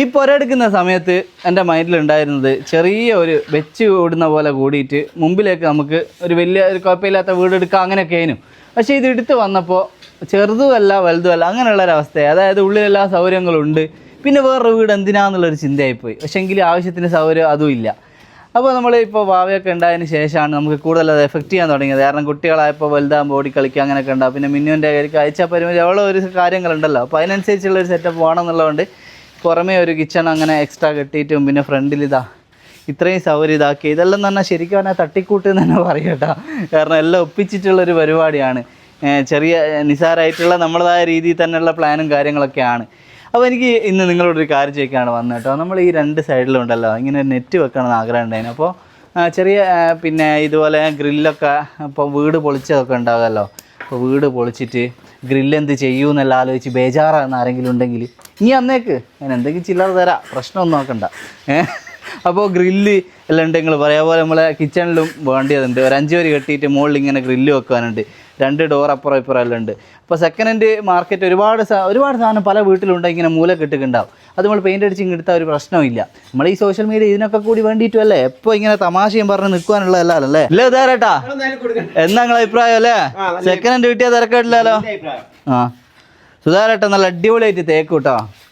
ഈ പുരയെടുക്കുന്ന സമയത്ത് എന്റെ മൈൻഡിലുണ്ടായിരുന്നത് ചെറിയ ഒരു വെച്ച് ഓടുന്ന പോലെ കൂടിയിട്ട് മുമ്പിലേക്ക് നമുക്ക് ഒരു വലിയ ഒരു കുഴപ്പമില്ലാത്ത വീട് എടുക്കാം അങ്ങനെയൊക്കെ ആയിരുന്നു പക്ഷേ ഇത് എടുത്ത് വന്നപ്പോൾ ചെറുതുമല്ല വലുതുമല്ല അങ്ങനെയുള്ളൊരവസ്ഥയാണ് അതായത് ഉള്ളിലെല്ലാ സൗകര്യങ്ങളും ഉണ്ട് പിന്നെ വേറൊരു വീട് എന്തിനാന്നുള്ളൊരു ചിന്തയായിപ്പോയി. പക്ഷേ എങ്കിൽ ആവശ്യത്തിന് സൗകര്യം അതും ഇല്ല. അപ്പോൾ നമ്മൾ ഇപ്പോൾ ഭാവിയൊക്കെ ഉണ്ടായതിന് ശേഷമാണ് നമുക്ക് കൂടുതൽ അത് എഫക്റ്റ് ചെയ്യാൻ തുടങ്ങിയത്. കാരണം കുട്ടികളായപ്പോൾ വലുതാകുമ്പോൾ ഓടി കളിക്കുക അങ്ങനെയൊക്കെ ഉണ്ടാവും. പിന്നെ മിന്നുവിന്റെ കാഴ്ച പരിമിതി അവളെ ഒരു കാര്യങ്ങളുണ്ടല്ലോ. അപ്പോൾ അതിനനുസരിച്ചുള്ള ഒരു സെറ്റപ്പ് വേണമെന്നുള്ളതുകൊണ്ട് പുറമേ ഒരു കിച്ചൺ അങ്ങനെ എക്സ്ട്രാ കെട്ടിയിട്ടും പിന്നെ ഫ്രണ്ടിൽ ഇതാ ഇത്രയും സൗകര്യം ഇതാക്കി. ഇതെല്ലാം തന്നെ ശരിക്കും പറഞ്ഞാൽ തട്ടിക്കൂട്ട് എന്ന് തന്നെ പറയട്ടോ കാരണം എല്ലാം ഒപ്പിച്ചിട്ടുള്ളൊരു പരിപാടിയാണ്. ചെറിയ നിസാരമായിട്ടുള്ള നമ്മളതായ രീതിയിൽ തന്നെയുള്ള പ്ലാനും കാര്യങ്ങളൊക്കെയാണ്. അപ്പോൾ എനിക്ക് ഇന്ന് നിങ്ങളോടൊരു കാര്യം ചോദിക്കാണ് വന്നത് കേട്ടോ. നമ്മൾ ഈ രണ്ട് സൈഡിലുണ്ടല്ലോ. ഇങ്ങനെ നെറ്റ് വെക്കണമെന്ന് ആഗ്രഹം ഉണ്ടായിരുന്നു. അപ്പോൾ ചെറിയ പിന്നെ ഇതുപോലെ ഗ്രില്ലൊക്കെ ഇപ്പോൾ വീട് പൊളിച്ചതൊക്കെ ഉണ്ടാകുമല്ലോ. അപ്പോൾ വീട് പൊളിച്ചിട്ട് ഗ്രില്ല് എന്ത് ചെയ്യൂ എന്നെല്ലാം ആലോചിച്ച് ബേജാറാകുന്ന ആരെങ്കിലും ഉണ്ടെങ്കിൽ ഇനി അന്നേക്ക് ഞാൻ എന്തെങ്കിലും ചില്ലറ തരാം പ്രശ്നമൊന്നും നോക്കണ്ട. ഏഹ് അപ്പോൾ ഗ്രില്ല് എല്ലാം ഉണ്ട് നിങ്ങൾ പറയാ പോലെ നമ്മളെ കിച്ചണിലും വേണ്ടിയതുണ്ട്. ഒരു അഞ്ച് വരി കെട്ടിയിട്ട് മുകളിൽ ഇങ്ങനെ ഗ്രില്ല് വെക്കാനുണ്ട് രണ്ട് ഡോർ അപ്പുറം ഇപ്പുറം എല്ലാം ഉണ്ട്. അപ്പോൾ സെക്കൻഡ് ഹാൻഡ് മാർക്കറ്റ് ഒരുപാട് സാ- ഒരുപാട് സാധനം പല വീട്ടിലുണ്ട് ഇങ്ങനെ മൂല കിട്ടുന്നുണ്ടാവും അത് നമ്മൾ പെയിന്റ് അടിച്ച് ഇങ്ങ് എടുത്താൽ ഒരു പ്രശ്നമില്ല നമ്മൾ ഈ സോഷ്യൽ മീഡിയ ഇതിനൊക്കെ കൂടി വേണ്ടിയിട്ടും അല്ലേ എപ്പോൾ ഇങ്ങനെ തമാശയും പറഞ്ഞ് നിൽക്കാനുള്ളതല്ലോ അല്ലേ? ഇല്ല ഇതാരേട്ടാ എന്നാ നിങ്ങളെ അഭിപ്രായം അല്ലേ? സെക്കൻഡ് ഹാൻഡ് കിട്ടിയാൽ തിരക്കേട്ടില്ലല്ലോ? ആ. സുധാരേട്ടാ നല്ല അടിപൊളിയായിട്ട് തേക്കൂട്ടോ. കേട്ടോ